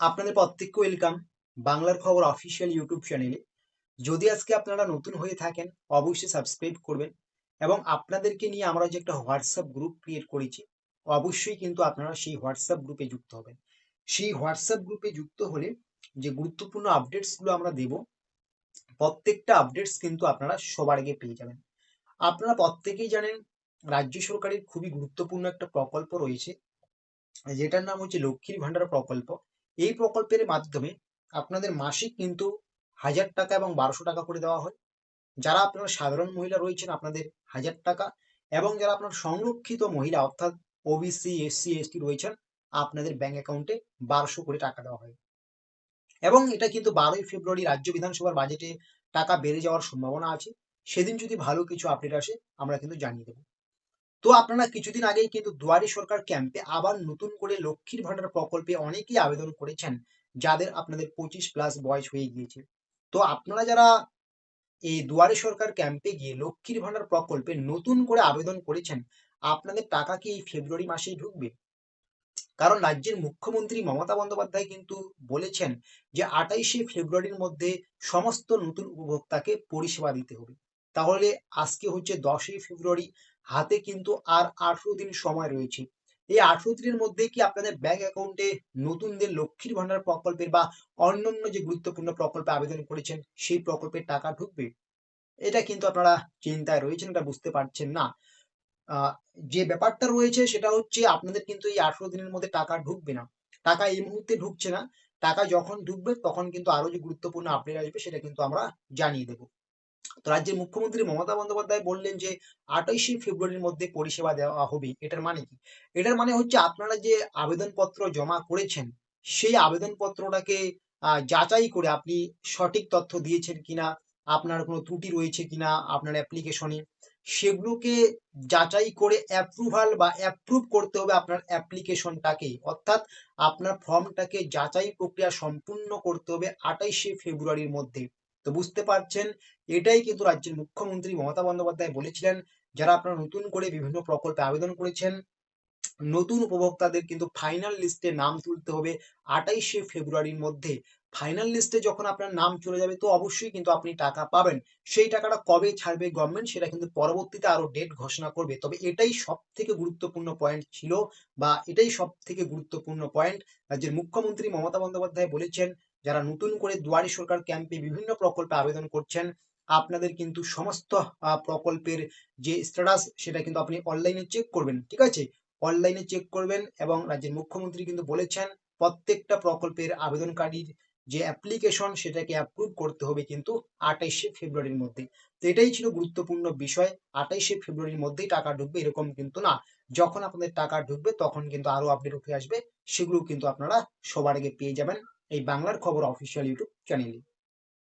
আপনাদের প্রত্যেককে ওয়েলকাম বাংলার খবর অফিসিয়াল ইউটিউব চ্যানেলে যদি আজকে আপনারা নতুন হয়ে থাকেন, অবশ্যই সাবস্ক্রাইব করবেন এবং আপনাদেরকে নিয়ে আমরা যে একটা হোয়াটসঅ্যাপ গ্রুপ ক্রিয়েট করেছি, অবশ্যই কিন্তু আপনারা সেই হোয়াটসঅ্যাপ গ্রুপে যুক্ত হবেন। সেই হোয়াটসঅ্যাপ গ্রুপে যুক্ত হলে যে গুরুত্বপূর্ণ আপডেটসগুলো আমরা দেব, প্রত্যেকটা আপডেটস কিন্তু আপনারা সবার আগে পেয়ে যাবেন। আপনারা প্রত্যেকেই জানেন, রাজ্য সরকারের খুবই গুরুত্বপূর্ণ একটা প্রকল্প রয়েছে, যেটার নাম হচ্ছে লক্ষ্মীর ভান্ডার প্রকল্প। এই প্রকল্পের মাধ্যমে আপনাদের মাসিক কিন্তু হাজার টাকা এবং বারোশো টাকা করে দেওয়া হয়। যারা আপনারা সাধারণ মহিলা রয়েছেন, আপনাদের হাজার টাকা এবং যারা আপনার সংরক্ষিত মহিলা, অর্থাৎ ওবিসি এসসি এসটি রয়েছেন, আপনাদের ব্যাংক অ্যাকাউন্টে বারোশো করে টাকা দেওয়া হয়। এবং এটা কিন্তু বারোই ফেব্রুয়ারি রাজ্য বিধানসভার বাজেটে টাকা বেড়ে যাওয়ার সম্ভাবনা আছে। সেদিন যদি ভালো কিছু আপডেট আসে, আমরা কিন্তু জানিয়ে দেবো। তো আপনারা কিছুদিন আগেই কিন্তু দুয়ারি সরকার ক্যাম্পে আবার নতুন করে লক্ষ্মীর ভান্ডার প্রকল্পে অনেকেই আবেদন করেছেন, যাদের আপনাদের পঁচিশ প্লাস বয়স হয়ে গিয়েছে। তো আপনারা যারা এই দুয়ারে সরকার ক্যাম্পে গিয়ে লক্ষ্মীর ভান্ডার প্রকল্পে নতুন করে আবেদন করেছেন, আপনাদের টাকা কি এই ফেব্রুয়ারি মাসেই ঢুকবে? কারণ রাজ্যের মুখ্যমন্ত্রী মমতা বন্দ্যোপাধ্যায় কিন্তু বলেছেন যে আটাইশে ফেব্রুয়ারির মধ্যে সমস্ত নতুন উপভোক্তাকে পরিষেবা দিতে হবে। তাহলে আজকে হচ্ছে দশই ফেব্রুয়ারি হাতে কিন্তু আর আঠেরো দিন সময় রয়েছে। এই আঠারো দিনের মধ্যে কি আপনাদের ব্যাংক অ্যাকাউন্টে নতুন নতুনদের লক্ষ্মীর ভান্ডার প্রকল্পের বা অন্যান্য যে গুরুত্বপূর্ণ প্রকল্পে আবেদন করেছেন, সেই প্রকল্পের টাকা ঢুকবে? এটা কিন্তু আপনারা চিন্তায় রয়েছেন এটা বুঝতে পারছেন না। যে ব্যাপারটা রয়েছে সেটা হচ্ছে আপনাদের কিন্তু এই আঠারো দিনের মধ্যে টাকা ঢুকবে না। টাকা এই মুহূর্তে ঢুকছে না। টাকা যখন ঢুকবে তখন কিন্তু আরও যে গুরুত্বপূর্ণ আপডেট আসবে সেটা কিন্তু আমরা জানিয়ে দেবো। তো রাজ্যের মুখ্যমন্ত্রী মমতা বন্দ্যোপাধ্যায় বললেন যে আঠাইশে ফেব্রুয়ারির মধ্যে পরিষেবা দেওয়া হবে। এটার মানে কি? এটার মানে হচ্ছে আপনারা যে আবেদনপত্র জমা করেছেন, সেই আবেদনপত্রটাকে যাচাই করে আপনি সঠিক তথ্য দিয়েছেন কিনা, আপনার কোনো ত্রুটি রয়েছে কিনা আপনার অ্যাপ্লিকেশনে, সেগুলোকে যাচাই করে অ্যাপ্রুভাল বা অ্যাপ্রুভ করতে হবে আপনার অ্যাপ্লিকেশনটাকে। অর্থাৎ আপনার ফর্মটাকে যাচাই প্রক্রিয়া সম্পূর্ণ করতে হবে আঠাইশে ফেব্রুয়ারির মধ্যে। তো বুঝতে পারছেন, এটাই কিন্তু রাজ্যের মুখ্যমন্ত্রী মমতা বন্দ্যোপাধ্যায় বলেছিলেন, যারা আপনারা নতুন করে বিভিন্ন প্রকল্পে আবেদন করেছেন, নতুন উপভোক্তাদের কিন্তু ফাইনাল লিস্টে নাম তুলতে হবে আটাইশে ফেব্রুয়ারির মধ্যে। ফাইনাল লিস্টে যখন আপনার নাম চলে যাবে, তো অবশ্যই কিন্তু আপনি টাকা পাবেন। সেই টাকাটা কবে ছাড়বে গভর্নমেন্ট সেটা কিন্তু পরবর্তীতে আরও ডেট ঘোষণা করবে। তবে এটাই সব থেকে গুরুত্বপূর্ণ পয়েন্ট ছিল বা এটাই সব থেকে গুরুত্বপূর্ণ পয়েন্ট রাজ্যের মুখ্যমন্ত্রী মমতা বন্দ্যোপাধ্যায় বলেছেন যারা নতুন করে দুয়ারি সরকার ক্যাম্পে বিভিন্ন প্রকল্পে আবেদন করছেন, আপনাদের কিন্তু সমস্ত প্রকল্পের যে স্ট্যাটাস সেটা কিন্তু আপনি অনলাইনে চেক করবেন, ঠিক আছে? অনলাইনে চেক করবেন এবং রাজ্যের মুখ্যমন্ত্রী কিন্তু বলেছেন, প্রত্যেকটা প্রকল্পের আবেদনকারীর যে অ্যাপ্লিকেশন সেটাকে অ্যাপ্রুভ করতে হবে কিন্তু আঠাইশে ফেব্রুয়ারির মধ্যে। তো এটাই ছিল গুরুত্বপূর্ণ বিষয়, আঠাইশে ফেব্রুয়ারির মধ্যেই টাকা ঢুকবে এরকম কিন্তু না। যখন আপনাদের টাকা ঢুকবে তখন কিন্তু আরও আপডেট উঠে আসবে সেগুলো কিন্তু আপনারা সবার আগে পেয়ে যাবেন। এই বাংলার খবর অফিসিয়াল ইউটিউব চ্যানেলে